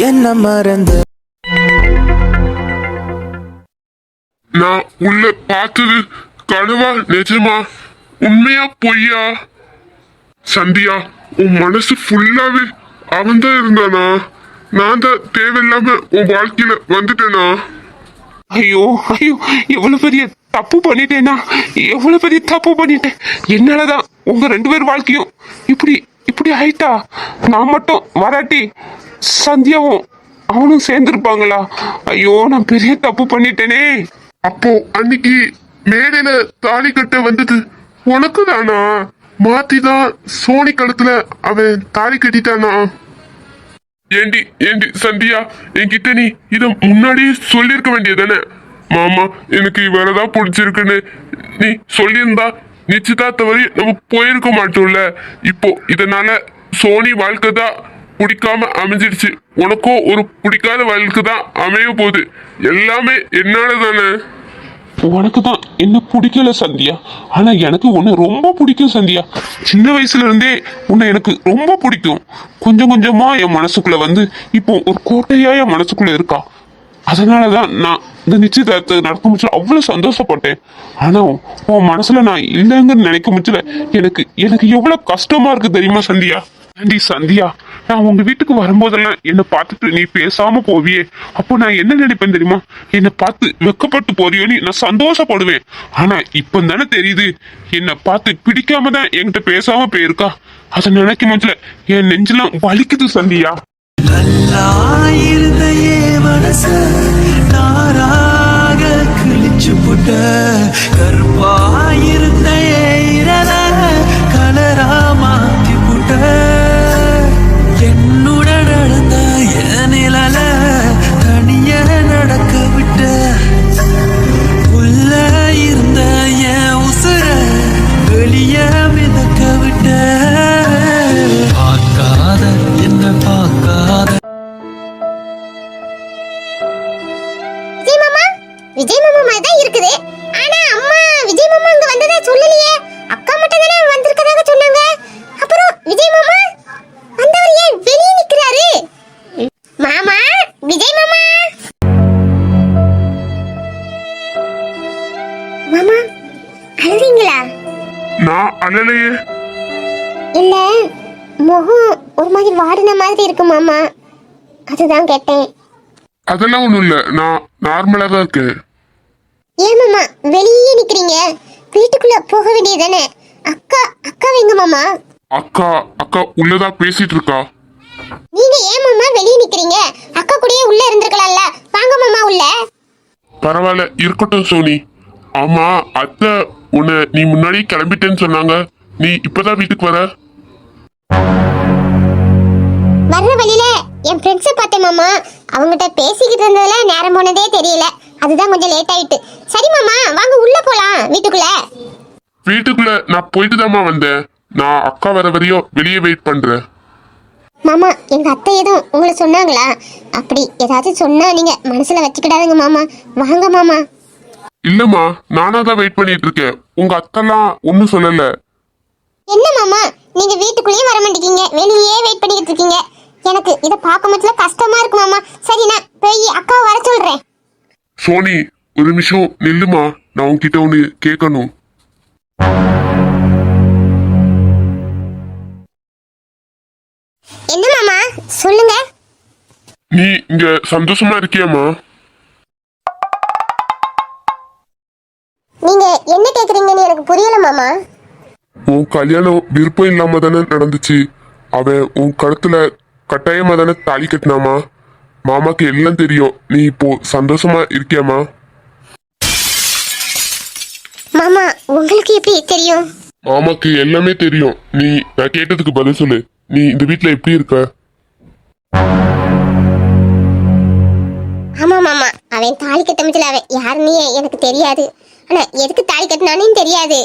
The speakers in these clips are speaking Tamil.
என்ன மறந்த? நான் உள்ள பார்த்தது கனவா நிஜமா? உண்மையா பொய்யா? சந்தியா உன் மனசு ஃபுல்லாவே அவன் தான் இருந்தானா? நான் தான் தேவையில்லாம உன் வாழ்க்கையில வந்துட்டேனா? ஐயோ ஐயோ எவ்வளவு பெரிய தப்பு பண்ணிட்டேனா? எவ்வளவு பெரிய தப்பு பண்ணிட்டேன்? என்னாலதான் உங்க ரெண்டு பேர் வாழ்க்கையும் இப்படி இப்படி ஆயிட்டா? நான் மட்டும் வராட்டி சந்தியாவும் அவனும் சேர்ந்துருப்பாங்களா? ஐயோ நான் பெரிய தப்பு பண்ணிட்டேனே. அப்போ அன்னைக்கு மேடையில தாலி கட்ட வந்தது உனக்கு தானா? மாத்திதான் சோனி கழுத்துல அவன் தாலி கட்டிட்டானா? ஏண்டி ஏண்டி சந்தியா என்கிட்ட நீ இத முன்னாடியே சொல்லியிருக்க வேண்டியதானே மாமா எனக்கு இவரதான் பிடிச்சிருக்குன்னு நீ சொல்லியிருந்தா நிச்சயதார்த்த வரை நம்ம போயிருக்க மாட்டோம்ல. இப்போ இதனால சோனி வாழ்க்கை தான் பிடிக்காம அமைஞ்சிடுச்சு. உனக்கும் ஒரு பிடிக்காத வாழ்க்கை தான் அமைய போகுது. எல்லாமே என்னால தானே உனக்கு தான் என்ன பிடிக்கல சந்தியா? ஆனா எனக்கு உன்னை ரொம்ப பிடிக்கும் சந்தியா. சின்ன வயசுல இருந்தே உன்னை எனக்கு ரொம்ப பிடிக்கும். கொஞ்சம் கொஞ்சமா என் மனசுக்குள்ள வந்து இப்போ ஒரு கோட்டையா என் மனசுக்குள்ள இருக்கா? அதனாலதான் நான் இந்த நிச்சயதார்த்தத்தை நடக்க முடிச்சல அவ்வளவு சந்தோஷப்பட்டேன். ஆனா உன் மனசுல நான் இல்லைங்கன்னு நினைக்க முடியல எனக்கு எனக்கு எவ்வளவு கஷ்டமா இருக்கு தெரியுமா சந்தியா? ஆண்டி சந்தியா நான் உங்க வீட்டுக்கு வரும்போதெல்லாம் என்னை பார்த்துட்டு நீ பேசாம போவியே. அப்போ நான் என்ன நினைப்பேன் தெரியுமா? என்னை பார்த்து வெக்கப்பட்டு போறியோன்னு நான் சந்தோஷப்படுவேன். ஆனா இப்போ தானே தெரியுது. என்னை பார்த்து பிடிக்காம தான் என்கிட்ட பேசாம போயிருக்கா. அதை நினைக்கும் போதுல என் நெஞ்செல்லாம் வலிக்குது சந்தியா. நல்லாயிருந்தையே மனச புட்ட கருப்பாயிருந்த 烟 அதெல்லாம் ஒண்ணும் இல்ல. நான் நார்மலா தான் இருக்கேன். ஏன் மாமா வெளியே நிக்கிறீங்க. வீட்டுக்குள்ள போக வேண்டியதானே அக்கா அக்கா எங்க மாமா. அக்கா அக்கா உள்ளதா பேசிட்டு இருக்கா? நீங்க ஏன் மாமா வெளியே நிக்கிறீங்க? அக்கா கூடயே உள்ள இருந்திருக்கலாம்ல. வாங்க மாமா உள்ள. பரவாயில்ல இருக்கட்டும் சோனி. ஆமா அத்தை உன்னை நீ முன்னாடி கிளம்பிட்டேன்னு சொன்னாங்க. நீ இப்பதான் வீட்டுக்கு வர? என் ஃப்ரெண்ட்ஸை பார்த்தேன் மாமா. அவங்ககிட்ட பேசிக்கிட்டு இருந்ததுல நேரம் போனதே தெரியல. அதுதான் கொஞ்சம் லேட் ஆயிட்டு. சரி மாமா வாங்க உள்ள போலாம் வீட்டுக்குள்ள. வீட்டுக்குள்ள நான் போயிட்டு தாம்மா வந்தேன். நான் அக்கா வர வரையும் வெளியே வெயிட் பண்றேன். மாமா எங்க அத்தை எதுவும் உங்களை சொன்னாங்களா? அப்படி ஏதாச்சும் சொன்னா நீங்க மனசுல வச்சுக்கிடாதுங்க மாமா. வாங்க மாமா. இல்லம்மா நானா தான் வெயிட் பண்ணிட்டு இருக்கேன். உங்க அத்தெல்லாம் ஒன்றும் சொல்லல. என்ன மாமா? நீங்க வீட்டுக்குள்ளேயே வர மாட்டேங்கீங்க வெளியே வெயிட் பண்ணிக்கிட்டு இருக்கீங்க. எனக்கு இதை பார்க்க மட்டும் கஷ்டமா இருக்கு மாமா. சரி நான் போய் அக்காவை வர சொல்றேன். சோனி ஒரு நிமிஷம் நில்லுமா? நான் உன்கிட்ட ஒன்று கேட்கணும். என்ன மாமா? சொல்லுங்க. நீ இங்க சந்தோஷமா இருக்கியாம்மா? நீங்க என்ன கேக்குறீங்கன்னு எனக்கு புரியல மாமா. உன் கல்யாணம் விருப்பம் இல்லாம தானே நடந்துச்சு. அவன் உன் கழுத்துல கட்டாயமா தானே தாலி கட்டினாமா? மாமாக்கு எல்லாம் தெரியும். நீ இப்போ சந்தோஷமா இருக்கியாமா? மாமா உங்களுக்கு எப்படி தெரியும்? மாமாக்கு எல்லாமே தெரியும். நீ நான் கேட்டதுக்கு பதில் சொல்லு. நீ இந்த வீட்ல எப்படி இருக்க? ஆமா மாமா. அவன் தாலி கட்டமிச்சல அவன் யாருன்னு எனக்கு தெரியாது. ஆனா எதுக்கு தாலி கட்டினானு தெரியாது.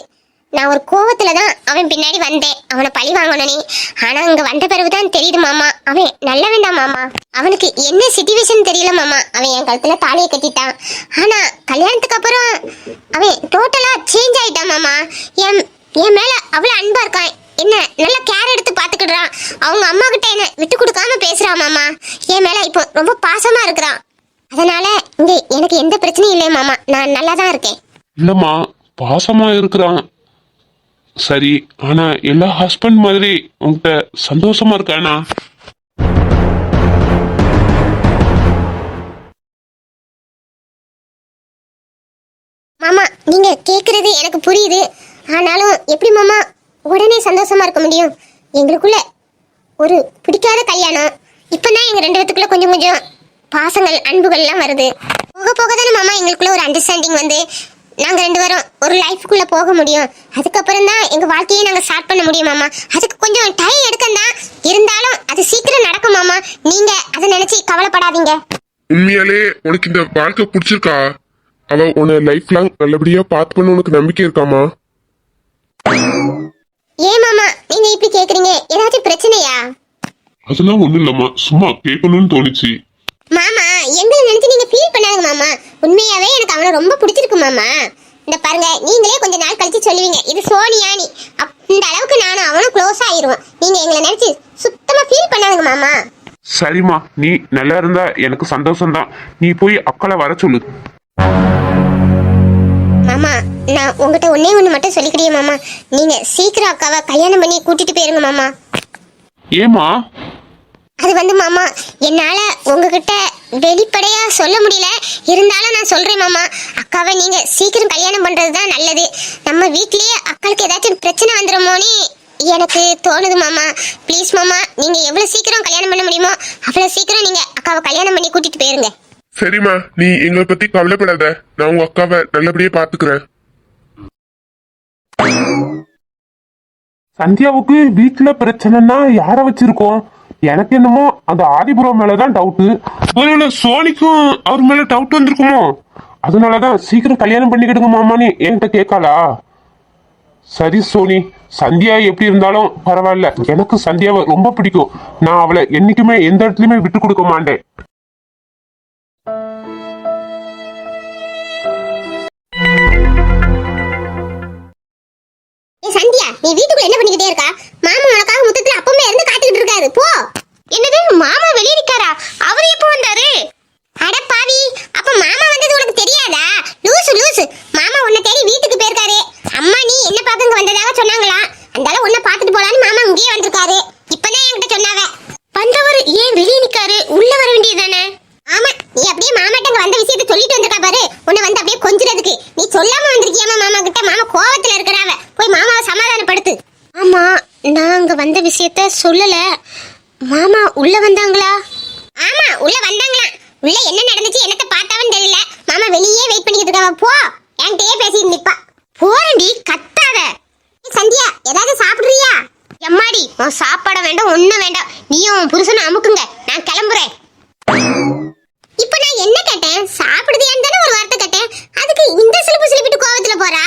நான் ஒரு கோவத்துல தான் அவன் பின்னாடி வந்தேன். அவனை பழி வாங்கணும்னே ஆனா அங்க வந்த பிறகுதான் தெரியுது மாமா. அவன் நல்ல வேண்டாம் மாமா. அவனுக்கு என்ன சுச்சுவேஷன் தெரியல மாமா. அவன் என் கழுத்துல தாலியை கட்டிட்டான். ஆனா கல்யாணத்துக்கு அப்புறம் அவன் டோட்டலா சேஞ்ச் ஆயிட்டான் மாமா. என் என் மேல அவ்வளவு அன்பா இருக்கான். என்ன நல்ல கேர் எடுத்து பாத்துக்கிடுறான் அவங்க அம்மா கிட்ட என்ன விட்டு கொடுக்காம பேசுறான் மாமா. என் மேல இப்போ ரொம்ப பாசமா இருக்கிறான். அதனால இங்க எனக்கு எந்த பிரச்சனையும் இல்லை மாமா. நான் நல்லா தான் இருக்கேன். இல்லம்மா பாசமா இருக்கிறான். சரி ஆனா எல்லா ஹஸ்பண்ட் மாதிரி உன்கிட்ட சந்தோஷமா இருக்கானா? மாமா நீங்க கேக்குறது எனக்கு புரியுது. ஆனாலும் எப்படி மாமா உடனே சந்தோஷமா இருக்க முடியும்? எங்களுக்குள்ள ஒரு பிடிக்காத கல்யாணம். இப்பதான் எங்க ரெண்டு பேத்துக்குள்ள கொஞ்சம் கொஞ்சம் பாசங்கள் அன்புகள் எல்லாம் வருது. போக போக தானே மாமா எங்களுக்குள்ள ஒரு அண்டர்ஸ்டாண்டிங் வந்து. நாங்க ரெண்டு பேரும் ஒரு லைஃப்குள்ள போக முடியும். அதுக்கப்புறம் தான் எங்க வாழ்க்கையை நாங்க ஸ்டார்ட் பண்ண முடியும் மாமா. அதுக்கு கொஞ்சம் டைம் எடுக்கும் தான். இருந்தாலும் அது சீக்கிரம் நடக்கும் மாமா. நீங்க அதை நினைச்சு கவலைப்படாதீங்க. உண்மையாலே உனக்கு இந்த வாழ்க்கை பிடிச்சிருக்கா? அவ உன்னை லைஃப் லாங் நல்லபடியா பார்த்துக்கணும் உனக்கு நம்பிக்கை இருக்காமா ஏன் மாமா? நீங்க இப்படி கேக்குறீங்க. ஏதாச்சும் பிரச்சனையா? அதெல்லாம் ஒண்ணும் இல்லம்மா. சும்மா கேட்கணும்னு தோணுச்சு. மாமா எங்களை நினைச்சு நீங்க ஃபீல் பண்ணாங்க மாமா. உண்மையாவே எனக்கு அவனை ரொம்ப பிடிச்சிருக்கு மாமா. இந்த பாருங்க நீங்களே கொஞ்ச நாள் கழிச்சு சொல்லுவீங்க இது சோனியானி இந்த அளவுக்கு நானும் அவனும் க்ளோஸ் ஆயிருவோம் நீங்க எங்களை நினைச்சு சுத்தமா ஃபீல் பண்ணாதுங்க மாமா. சரிம்மா நீ நல்லா இருந்தா எனக்கு சந்தோஷம்தான். நீ போய் அக்களை வர சொல்லு. மாமா நான் உங்ககிட்ட ஒண்ணே ஒண்ணு மட்டும் சொல்லிக்கிறியே மாமா. நீங்க சீக்கிரம் அக்காவை கல்யாணம் பண்ணி கூட்டிட்டு போயிருங்க மாமா. ஏமா அது வந்து மாமா என்னால உங்ககிட்ட வெளிப்படையா சொல்ல முடியல. இருந்தாலும் நான் சொல்றேன் மாமா அக்காவை நீங்க சீக்கிரம் கல்யாணம் பண்றது தான் நல்லது. நம்ம வீட்லயே அக்காளுக்கு ஏதாச்சும் பிரச்சனை வந்துருமோன்னு எனக்கு தோணுது மாமா. ப்ளீஸ் மாமா நீங்க எவ்வளவு சீக்கிரம் கல்யாணம் பண்ண முடியுமோ அவ்வளவு சீக்கிரம் நீங்க அக்காவை கல்யாணம் பண்ணி கூட்டிட்டு போயிருங்க. சரிம்மா நீ எங்களை பத்தி கவலைப்படாத. நான் உங்க அக்காவை நல்லபடியா பாத்துக்கிறேன். சந்தியாவுக்கு வீட்டுல பிரச்சனைனா யார வச்சிருக்கோம்? எனக்கு என்னமோ அந்த ஆதிபுரம் மேலதான் டவுட்டு ஒருவேளை சோனிக்கும் அவர் மேல டவுட் வந்திருக்குமோ? அதனாலதான் சீக்கிரம் கல்யாணம் பண்ணிக்கிடுங்க மாமான்னு என்கிட்ட கேட்காளா? சரி சோனி சந்தியா எப்படி இருந்தாலும் பரவாயில்ல. எனக்கு சந்தியாவை ரொம்ப பிடிக்கும். நான் அவளை என்னைக்குமே எந்த இடத்துலயுமே விட்டு கொடுக்க மாட்டேன். சந்தியா நீ வீட்டுக்குள்ள என்ன பண்ணிக்கிட்டே இருக்கா? மாமா உனக்காக முத்தத்துல அப்பமே இருந்து காத்துக்கிட்டு இருக்காரு. போ. என்னது மாமா வெளியே நிக்காரா? அவரு எப்போ வந்தாரு? அட பாவி அப்ப மாமா வந்தது உனக்கு தெரியாதா? லூசு லூசு. மாமா உன்னை தேடி வீட்டுக்கு போயிருக்காரு. அம்மா நீ என்ன பார்க்க இங்க வந்ததாக சொன்னாங்களா? அந்தால உன்னை பார்த்துட்டு போலான்னு மாமா இங்கேயே வந்திருக்காரு இப்பதான் என்கிட்ட சொன்னாவ வந்தவர் ஏன் வெளிய நிக்காரு உள்ள வர வேண்டியதுதானே ஆமா நீ அப்படியே மாமாட்ட இங்க வந்த விஷயத்த சொல்லிட்டு வந்திருக்கா பாரு உன்னை வந்து அப்படியே கொஞ்சிறதுக்கு நீ சொல்லாம வந்திருக்கியாமா மாமா கிட்ட மாமா கோவத்துல இருக்கிறாவ போய் மாமாவை சமாதானப்படுத்து ஆமா நான் அங்க வந்த விஷயத்த சொல்லல. மாமா உள்ள வந்தாங்களா? ஆமா உள்ள வந்தாங்களா. உள்ள என்ன நடந்துச்சு என்னத்த பார்த்தாவன்னு தெரியல. மாமா வெளியே வெயிட் பண்ணிக்கிட்டு இருக்காவ. போ. என்கிட்டயே பேசிட்டு நிப்பா. போறண்டி கத்தாத. சந்தியா ஏதாவது சாப்பிடுறியா? எம்மாடி உன் சாப்பாட வேண்டாம் ஒண்ணும் வேண்டாம். நீயும் உன் புருஷனை அமுக்குங்க. நான் கிளம்புறேன். இப்ப நான் என்ன கேட்டேன்? சாப்பிடுதியான்னு தானே ஒரு வார்த்தை கேட்டேன். அதுக்கு இந்த சிலிப்பு சிலிப்பிட்டு கோவத்துல போறா?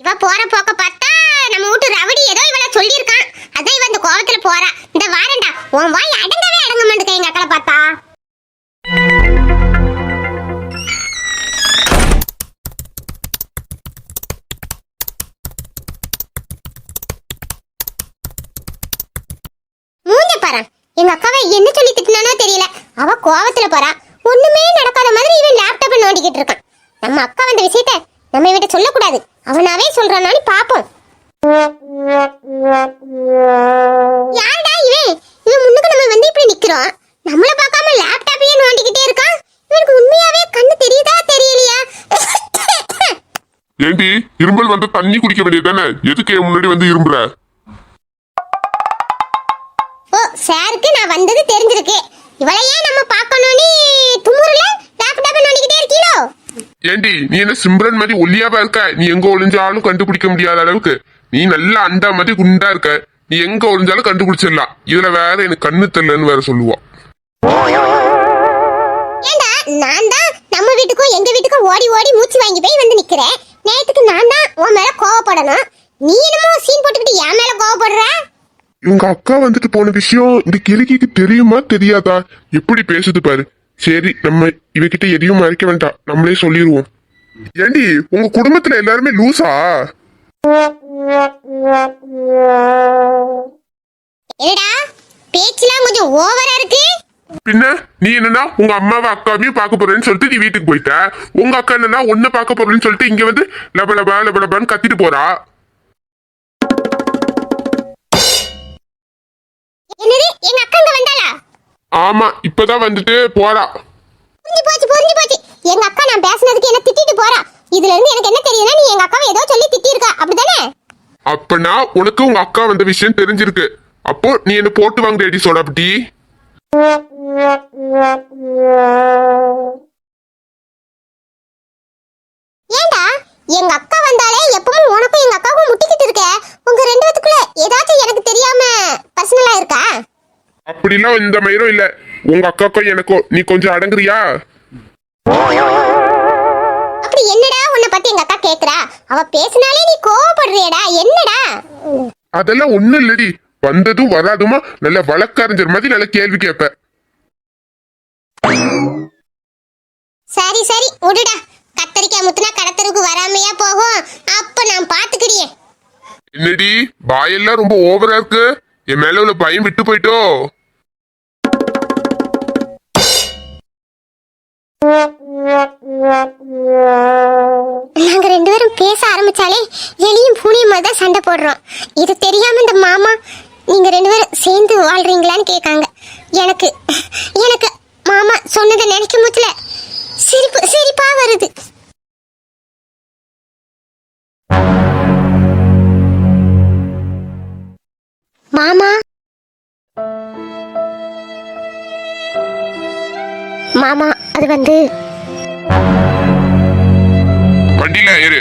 இவ போற போக்க பார்த்தா நம்ம வீட்டு ரவடி ஏதோ இவள சொல்லியிருக்கான் அதான் இவ இந்த கோவத்துல போறா இந்த வாரண்டா உன் வாய் அடங்கவே அடங்க மாட்டேங்க எங்க அக்களை பார்த்தா. மூஞ்ச பாரு. எங்க அக்காவை என்ன சொல்லி திட்டினானோ தெரியல. அவ கோவத்துல போறா. ஒண்ணுமே நடக்காத மாதிரி இவன் லேப்டாப்பை நோண்டிக்கிட்டு இருக்கான். நம்ம அக்கா வந்த விஷயத்த நம்ம இவட்ட சொல்லக்கூடாது. அவனாவே சொல்றானான்னு பாப்போம். யாருடா இவன்? இவன் முன்னுக்கு நம்ம வந்து இப்படி நிக்கிறோம். நம்மள பார்க்காம லேப்டாப்பையே நோண்டிக்கிட்டே இருக்கான். இவனுக்கு உண்மையாவே கண்ணு தெரியுதா தெரியலையா? ஏண்டி இரும்பல் வந்து தண்ணி குடிக்க வேண்டியது தானே எதுக்கு முன்னாடி வந்து இரும்புற? ஓ சாருக்கு நான் வந்தது தெரிஞ்சிருக்கு. இவளை ஏன் நம்ம பார்க்கணும்னு துமுறுல டாப் டாப் நோண்டிக்கிட்டே இருக்கீளோ? ஏண்டி நீ என்ன சிம்ரன் மாதிரி ஒல்லியாவா இருக்க? நீ எங்க ஒளிஞ்சாலும் கண்டுபிடிக்க முடியாத அளவுக்கு. நீ நல்லா அண்டா மாதிரி குண்டா இருக்க. எங்க ஒளிஞ்சாலும் கண்டுபிடிச்சிடலாம். இதுல வேற எனக்கு கண்ணு தெரியலன்னு வேற சொல்லுவா. ஏண்டா நான் தான் நம்ம வீட்டுக்கும் எங்க வீட்டுக்கும் ஓடி ஓடி மூச்சு வாங்கி போய் வந்து நிக்கிறேன். நேத்துக்கு நான் தான் உன் மேல கோவப்படணும். நீ என்னமோ சீன் போட்டுக்கிட்டு என் மேல கோவப்படுற? இவங்க அக்கா வந்துட்டு போன விஷயம் இந்த கிறுக்கிக்கு தெரியுமா தெரியாதா? எப்படி பேசுது பாரு. சரி நம்ம இவகிட்ட எதையும் மறைக்க வேண்டாம். நம்மளே சொல்லிடுவோம் ஏண்டி உங்க குடும்பத்துல எல்லாருமே லூசா என்னடா? பேச்சுலாம் கொஞ்சம் ஓவரா இருக்கு. பின்ன நீ என்னன்னா உங்க அம்மாவை அக்காவையும் பார்க்க போறேன்னு சொல்லிட்டு நீ வீட்டுக்கு போயிட்ட. உங்க அக்கா என்னன்னா ஒன்ன பார்க்க போறேன்னு சொல்லிட்டு இங்க வந்து லப லபா லப லபான்னு கத்திட்டு போறா. என்னது? எங்க அக்கா இங்க வந்தாளா? ஆமா இப்பதான் வந்துட்டு போறா. புரிஞ்சு போச்சு புரிஞ்சு போச்சு. எங்க அக்கா நான் பேசுனதுக்கு என்ன திட்டிட்டு போறா? இதுல இருந்து எனக்கு என்ன தெரியுதுன்னா நீ எங்க அக்காவை ஏதோ சொல்லி திட்டி இருக்கா அப்படிதானே அப்பனா உனக்கு உங்க அக்கா வந்த விஷயம் தெரிஞ்சிருக்கு. அப்போ நீ என்ன போட்டு வாங்குறடி சோடாப்பட்டி ஏண்டா? எங்க அக்கா வந்தாலே எப்பவும் உனக்கும் எங்க அக்காவுக்கும் முட்டிக்கிட்டு இருக்க. உங்க ரெண்டு பேத்துக்குள்ள ஏதாச்சும் எனக்கு தெரியாம பர்சனலா இருக்கா? அப்படிலாம் இந்த மயிரும் இல்ல. உங்க அக்காக்கோ எனக்கோ நீ கொஞ்சம் அடங்குறியா? பத்தி எங்க அக்கா கேக்குறா. அவ பேசினாலே நீ கோவப்படுறியடா. என்னடா? அதெல்லாம் ஒண்ணும் இல்லடி. வந்ததும் வராதுமா? நல்ல வழக்கறிஞர் மாதிரி நல்ல கேள்வி கேட்ப சரி சரி. விடுடா. கத்தரிக்காய் முத்துனா கடத்தருக்கு வராமையா போகும். அப்ப நான் பாத்துக்கிறியே என்னடி? பாயெல்லாம் ரொம்ப ஓவரா இருக்கு. என் மேல உள்ள பயம் விட்டு போயிட்டோ? நாங்க ரெண்டு பேரும் பேச ஆரம்பிச்சாலே எலியும் பூனையும் மாதிரி தான் சண்டை போடுறோம். இது தெரியாம இந்த மாமா நீங்க ரெண்டு பேரும் சேர்ந்து வாழ்றீங்களான்னு கேட்காங்க. எனக்கு எனக்கு மாமா சொன்னதை நினைக்கும் போதுல சிரிப்பு சிரிப்பா வருது. மாமா மாமா அது வந்து வண்டியில ஏறு.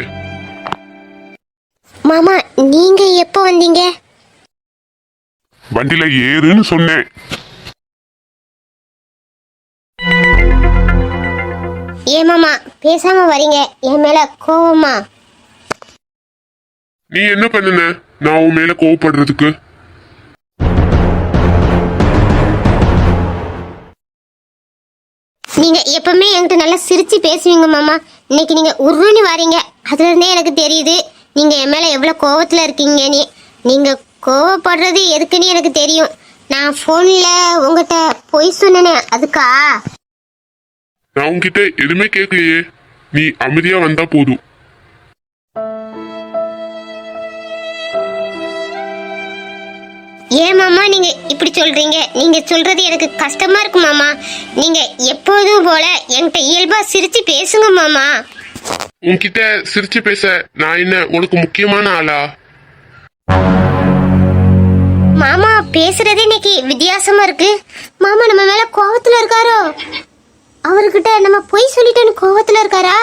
மாமா நீங்க எப்போ வந்தீங்க? வண்டியில ஏறுன்னு சொன்னேன். ஏன் மாமா பேசாம வரீங்க. என் மேல கோவமா? நீ என்ன பண்ணுன? நான் உன் மேல கோவப்படுறதுக்கு. நீங்க எப்பவுமே என்கிட்ட நல்லா சிரிச்சு பேசுவீங்க மாமா. இன்னைக்கு நீங்க உருன்னு வரீங்க. அதுல இருந்தே எனக்கு தெரியுது. நீங்க என் மேல எவ்வளவு கோவத்துல இருக்கீங்கன்னு. நீங்க கோவப்படுறது எதுக்குன்னு எனக்கு தெரியும். நான் போன்ல உங்ககிட்ட பொய் சொன்னேனே அதுக்கா? நான் உன்கிட்ட எதுவுமே கேட்கலையே. நீ அமைதியா வந்தா போதும். ஏன் மாமா? நீங்க இப்படி சொல்றீங்க? நீங்க சொல்றது எனக்கு கஷ்டமா இருக்கு மாமா. நீங்க எப்போதும் போல என்கிட்ட இயல்பா சிரிச்சு பேசுங்க மாமா. உன்கிட்ட சிரிச்சு பேச நான் என்ன உனக்கு முக்கியமான ஆளா? மாமா பேசுறது இன்னைக்கு வித்தியாசமா இருக்கு. மாமா நம்ம மேல கோவத்துல இருக்காரோ? அவர்கிட்ட நம்ம பொய் சொல்லிட்டோன்னு கோவத்துல இருக்காரா?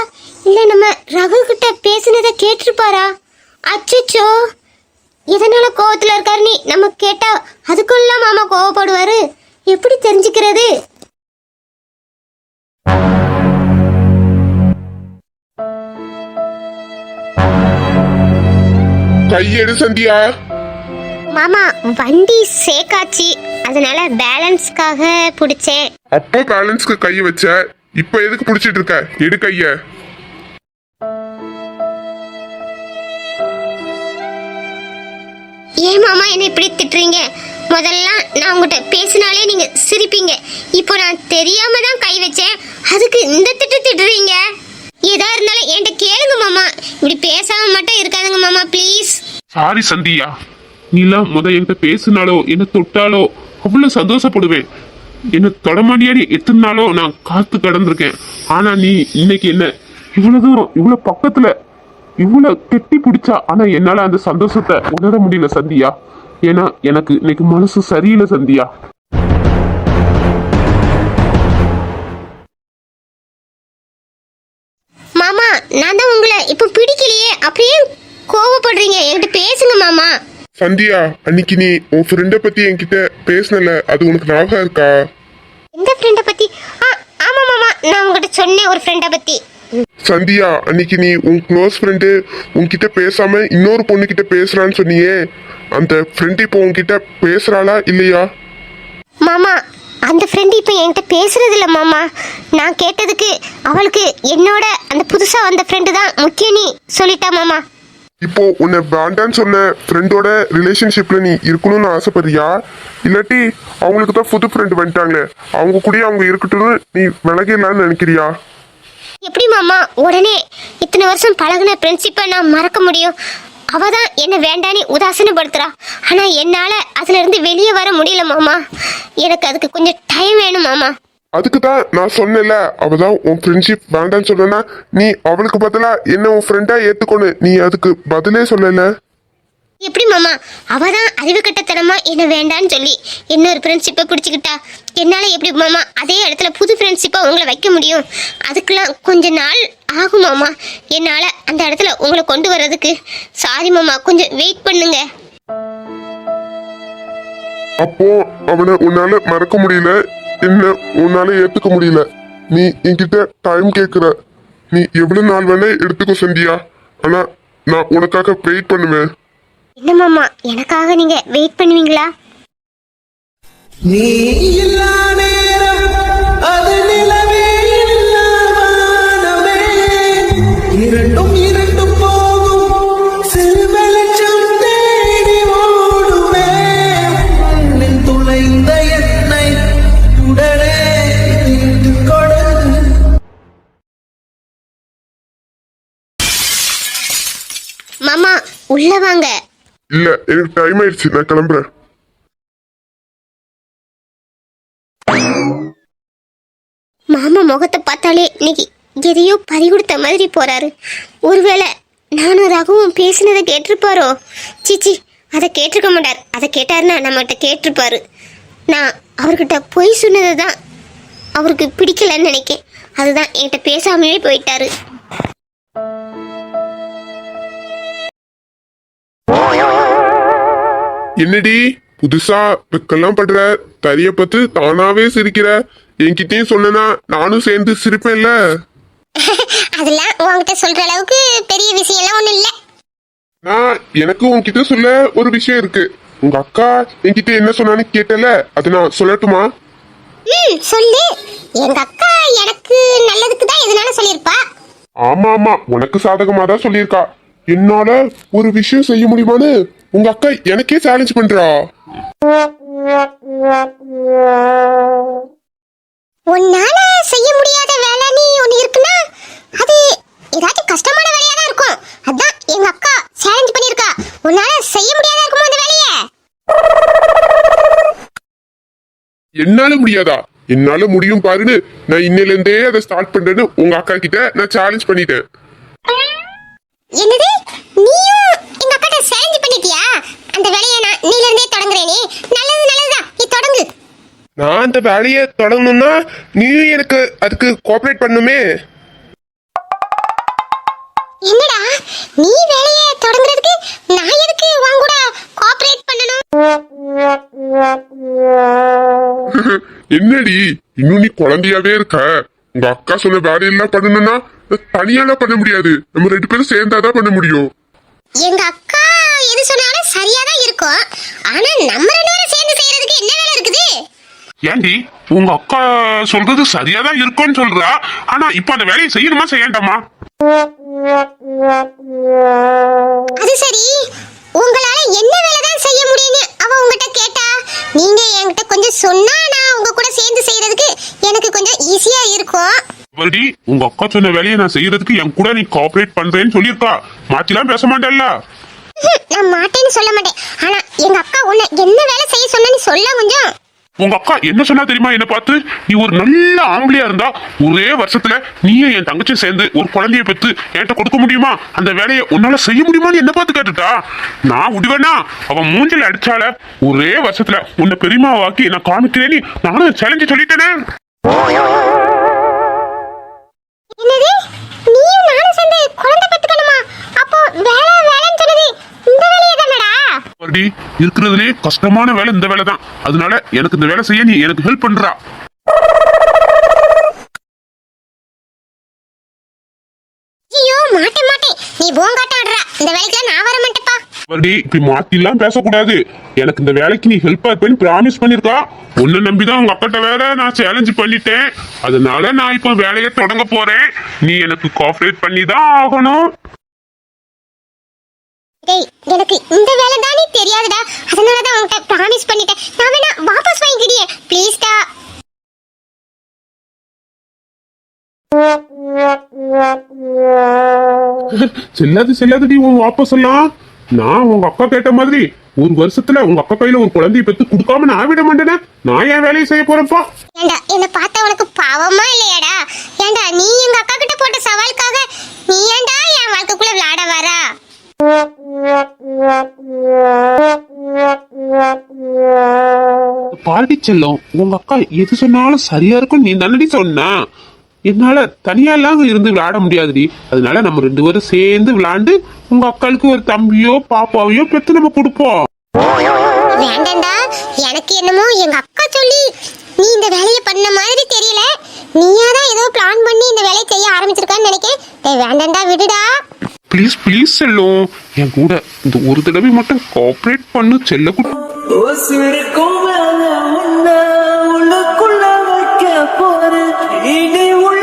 இல்ல நம்ம ரகு கிட்ட பேசுனதை கேட்டிருப்பாரா? அச்சச்சோ. எதனால கோவத்துல இருக்காருன்னு நம்ம கேட்டா அதுக்குள்ள மாமா கோவப்படுவாரு. எப்படி தெரிஞ்சுக்கிறது? கையெடு சந்தியா. மாமா வண்டி சேக்காச்சு அதனால பேலன்ஸ்க்காக பிடிச்சேன். அப்போ பேலன்ஸ்க்கு கை வச்ச. இப்ப எதுக்கு புடிச்சிட்டு இருக்க? எடு கைய. ஏன் மாமா என்னை இப்படி திட்டுறீங்க? முதல்ல நான் உங்ககிட்ட பேசினாலே நீங்க சிரிப்பீங்க. இப்போ நான் தெரியாம தான் கை வச்சேன். அதுக்கு இந்த திட்டு திட்டுறீங்க? ஏதா இருந்தாலும் என்கிட்ட கேளுங்க மாமா. இப்படி பேசாம மட்டும் இருக்காதுங்க மாமா ப்ளீஸ் சாரி சந்தியா. நீலாம் முத என்கிட்ட பேசினாலோ என்ன தொட்டாலோ அவ்வளவு சந்தோஷப்படுவேன். என்ன தொடமாடியாடி எத்தனை நாளோ நான் காத்து கடந்திருக்கேன். ஆனா நீ இன்னைக்கு என்ன? இவ்வளவு தூரம் இவ்வளவு பக்கத்துல இவளை கெட்டி பிடிச்சா ஆனா என்னால அந்த சந்தோஷத்தை உணர முடியல சந்தியா. ஏன்னா எனக்கு இன்னைக்கு மனசு சரியில்லை சந்தியா. மாமா நான் தான் உங்களை இப்போ பிடிக்கலையே. அப்படியே கோவப்படுறீங்க. என்கிட்ட பேசுங்க மாமா. சந்தியா அன்னைக்கு நீ உன் ஃப்ரெண்டை பத்தி என்கிட்ட பேசினல. அது உனக்கு ஞாபகம் இருக்கா? எந்த ஃப்ரெண்டை பத்தி? ஆ ஆமா மாமா. நான் உங்ககிட்ட சொன்னேன் ஒரு ஃப்ரெண்டை பத்தி. சந்தியா அன்னைக்கு நீ உன் க்ளோஸ் ஃப்ரெண்டு உன்கிட்ட பேசாம இன்னொரு பொண்ணுகிட்ட பேசுறான்னு சொன்னியே. அந்த ஃப்ரெண்ட் இப்போ உன்கிட்ட பேசுறாளா இல்லையா? மாமா அந்த ஃப்ரெண்டு இப்போ என்கிட்ட பேசுறது இல்ல மாமா. நான் கேட்டதுக்கு அவளுக்கு என்னோட அந்த புதுசா வந்த ஃப்ரெண்டு தான் முக்கியம் நீ சொல்லிட்டா மாமா. இப்போ உன்னை வேண்டான்னு சொன்ன ஃப்ரெண்டோட ரிலேஷன்ஷிப்ல நீ இருக்கணும்னு ஆசைப்படுறியா? இல்லாட்டி அவங்களுக்கு தான் புது ஃப்ரெண்டு வந்துட்டாங்களே. அவங்க கூடயே அவங்க இருக்கட்டும்னு நீ விலகிடலான்னு நினைக்கிறியா? எப்படி மாமா? உடனே இத்தனை வருஷம் பழகுன ஃப்ரெண்ட்ஷிப்பை நான் மறக்க முடியும். அவ தான் என்ன வேண்டான்னு உதாசீனப்படுத்துறா. ஆனா என்னால அதுல இருந்து வெளியே வர முடியல மாமா. எனக்கு அதுக்கு கொஞ்சம் டைம் வேணும் மாமா. அதுக்கு தான் நான் சொன்னேன்ல அவ தான் உன் ஃப்ரெண்ட்ஷிப் வேண்டான்னு சொன்னா நீ அவளுக்கு பதிலா என்ன உன் ஃப்ரெண்டா ஏத்துக்கொண்டு நீ அதுக்கு பதிலே சொல்லல? எப்படி மாமா? அவ தான் அறிவு கட்டத்தனமா என்ன வேண்டான்னு சொல்லி இன்னொரு ஃப்ரெண்ட்ஷிப்பை பிடிச்சிக்கிட்டா. என்னால எப்படி மாமா? அதே இடத்துல புது ஃப்ரெண்ட்ஷிப்பை உங்களை வைக்க முடியும். அதுக்கெல்லாம் கொஞ்ச நாள் ஆகும் மாமா. என்னால அந்த இடத்துல உங்களை கொண்டு வர்றதுக்கு. சாரி மாமா. கொஞ்சம் வெயிட் பண்ணுங்க. அப்போ அவனை உன்னால மறக்க முடியல. என்ன உன்னால ஏத்துக்க முடியல. நீ என்கிட்ட டைம் கேக்குற. நீ எவ்வளவு நாள் வேணா எடுத்துக்கோ சந்தியா. ஆனா நான் உனக்காக வெயிட் பண்ணுவேன். என்ன மாமா? எனக்காக நீங்க வெயிட் பண்ணுவீங்களா? நீ இல்லா நேரம் அது நிலவே இல்லா வானமே. இரண்டும் இரண்டும் போகும் சிறு வெளிச்சம் தேடி ஓடுமே. மண்ணில் துளைந்த என்னை உடனே மீட்டுக் கொடு. மாமா உள்ள வாங்க. இல்ல எனக்கு டைம் ஆயிடுச்சு நான் கிளம்புறேன் மாமா பார்த்தாலே இன்னைக்கு எதையோ பறி கொடுத்த மாதிரி போறாரு. ஒருவேளை நானும் ரகுவும் பேசினதை கேட்டிருப்பாரோ? சிச்சி அதை கேட்டிருக்க மாட்டார். அதை கேட்டாருன்னா நம்மகிட்ட கேட்டிருப்பாரு. நான் அவர்கிட்ட பொய் சொன்னதை தான் அவருக்கு பிடிக்கலன்னு நினைக்கேன். அதுதான் என்கிட்ட பேசாமலே போயிட்டாரு. என்னடி புதுசா வெக்கெல்லாம் படுற தரிய பத்து தானாவே சிரிக்கிற என்கிட்டயும் சொன்னா நானும் சேர்ந்து சிரிப்பேன்ல. அதெல்லாம் உங்ககிட்ட சொல்ற அளவுக்கு பெரிய விஷயம்லாம் ஒன்றும் இல்லை. நான் எனக்கு உன்கிட்ட சொல்ல ஒரு விஷயம் இருக்கு. உங்க அக்கா என்கிட்ட என்ன சொன்னான்னு கேட்டல அது நான் சொல்லட்டுமா? ம் சொல்லு. எங்க அக்கா எனக்கு நல்லதுக்கு தான் எதுனாலும் சொல்லியிருப்பா? ஆமா ஆமா. உனக்கு சாதகமா தான் சொல்லியிருக்கா. என்னால ஒரு விஷயம் செய்ய முடியுமான்னு உங்க அக்கா எனக்கே சேலஞ்ச் பண்றா. என்னால முடியாதா? என்னால முடியும் பாருன்னு நான் இன்னையில இருந்தே அதை ஸ்டார்ட் பண்றேன்னு உங்க அக்கா கிட்ட நான் சேலஞ்ச் பண்ணிட்டேன். என்னது? நீயும் எங்க அக்காட்ட சேலஞ்ச் பண்ணிட்டியா? அந்த வேலையை நான் நீல இருந்தே தொடங்குறேனே. நல்லது நல்லதுதான் நீ தொடங்கு. நான் அந்த வேலையை தொடங்கணும்னா நீயும் எனக்கு அதுக்கு கோஆபரேட் பண்ணுமே. என்னடா? நீ வேலையை தொடங்குறதுக்கு நான் எதுக்கு உன் என்னடி இன்னும் நீ குழந்தையாவே இருக்க? உங்க அக்கா சொன்ன வேலையெல்லாம் பண்ணணும்னா தனியாலாம் பண்ண முடியாது. நம்ம ரெண்டு பேரும் சேர்ந்தாதான் பண்ண முடியும். எங்க அக்கா எது சொன்னாலும் சரியா தான் இருக்கும். ஆனா நம்ம ரெண்டு பேரும் சேர்ந்து செய்யறதுக்கு என்ன வேலை இருக்குது? ஏண்டி உங்க அக்கா சொல்றது சரியா தான் இருக்கும்னு சொல்றா. ஆனா இப்ப அந்த வேலையை செய்யணுமா செய்யண்டாமா? அது சரி. உங்களால என்ன வேலை தான் செய்ய முடியும்னு அவ உங்ககிட்ட கேட்டா நீங்க என்கிட்ட கொஞ்சம் சொன்னா நான் உங்க கூட சேர்ந்து செய்யறதுக்கு எனக்கு கொஞ்சம் ஈஸியா இருக்கும். மறுபடி உங்க அக்கா சொன்ன வேலையை நான் செய்யறதுக்கு என் கூட நீ கோஆபரேட் பண்றேன்னு சொல்லியிருக்கா. மாத்திலாம் பேச மாட்டேல்ல நான் மாட்டேன்னு சொல்ல மாட்டேன். ஆனா எங்க அக்கா உன்னை என்ன வேலை செய்ய சொன்னா நீ சொல்ல கொஞ்சம். உங்க அக்கா என்ன சொன்னா தெரியுமா? என்ன பார்த்து நீ ஒரு நல்ல ஆம்பளையா இருந்தா ஒரே வருஷத்துல நீயும் என் தங்கச்சியும் சேர்ந்து ஒரு குழந்தைய பெத்து என்கிட்ட கொடுக்க முடியுமா? அந்த வேலையை உன்னால செய்ய முடியுமான்னு என்ன பார்த்து கேட்டுட்டா? நான் விடுவேனா? அவன் மூஞ்சில அடிச்சால ஒரே வருஷத்துல உன்னை பெரியமாவாக்கி நான் காமிக்கிறேன்னு நானும் சேலஞ்சு சொல்லிட்டேனே என்னது நீயும் நானும் சேர்ந்து அடி இருக்கிறதுலே கஷ்டமான வேலை இந்த வேலை தான் அதனால எனக்கு இந்த வேலை செய்ய நீ எனக்கு ஹெல்ப் பண்றா. ஐயோ நீ போங்காட்டம் ஆடுற இந்த வேலைக்கு நான் வர மாட்டேப்பா மறுபடி இப்படி மாத்திலாம் பேசக்கூடாது. எனக்கு இந்த வேலைக்கு நீ ஹெல்ப் இருப்பேன்னு ப்ராமிஸ் பண்ணிருக்கா. உன்னை நம்பிதான் உங்க அக்கிட்ட வேற நான் சேலஞ்ச் பண்ணிட்டேன். அதனால நான் இப்போ வேலையை தொடங்க போறேன். நீ எனக்கு கோஆபரேட் பண்ணி தான் ஆகணும். டேய் எனக்கு இந்த வேலை தானே தெரியாதுடா. அதனால தான் உன்கிட்ட ப்ராமிஸ் பண்ணிட்டேன். நான் வேணா வாபஸ் வாங்கிக்கிடியே ப்ளீஸ்டா செல்லாது செல்லாதடி உன் வாபஸ் எல்லாம். நான் உங்க அக்கா கேட்ட மாதிரி ஒரு வருஷத்துல உங்க அக்கா கையில ஒரு குழந்தைய பெத்து கொடுக்காம நான் விட மாட்டேனே. நான் என் வேலையை செய்ய போறேன்ப்பா? பாரடி செல்லம். உங்க அக்கா எது சொன்னாலும் சரியா இருக்கும் நீ தானடி சொன்னா? என்னால தனியா எல்லாம் இருந்து விளையாட முடியாதுடி. அதனால நம்ம ரெண்டு பேரும் சேர்ந்து விளையாண்டு உங்க அக்காளுக்கு ஒரு தம்பியோ பாப்பாவையோ பெத்து நம்ம கொடுப்போம். வேண்டாம்டா எனக்கு என்னமோ எங்க அக்கா சொல்லி நீ இந்த வேலையை பண்ண மாதிரி தெரியல. நீயா தான் ஏதோ பிளான் பண்ணி இந்த வேலையை செய்ய ஆரம்பிச்சிருக்கான்னு நினைக்கிறேன் டேய் வேண்டாம்டா விடுடா. ப்ளீஸ் ப்ளீஸ் செல்லம். என் கூட இந்த ஒரு தடவை மட்டும் கோஆபரேட் பண்ணு செல்ல கூட வைக்க போறேன் இனி உள்ள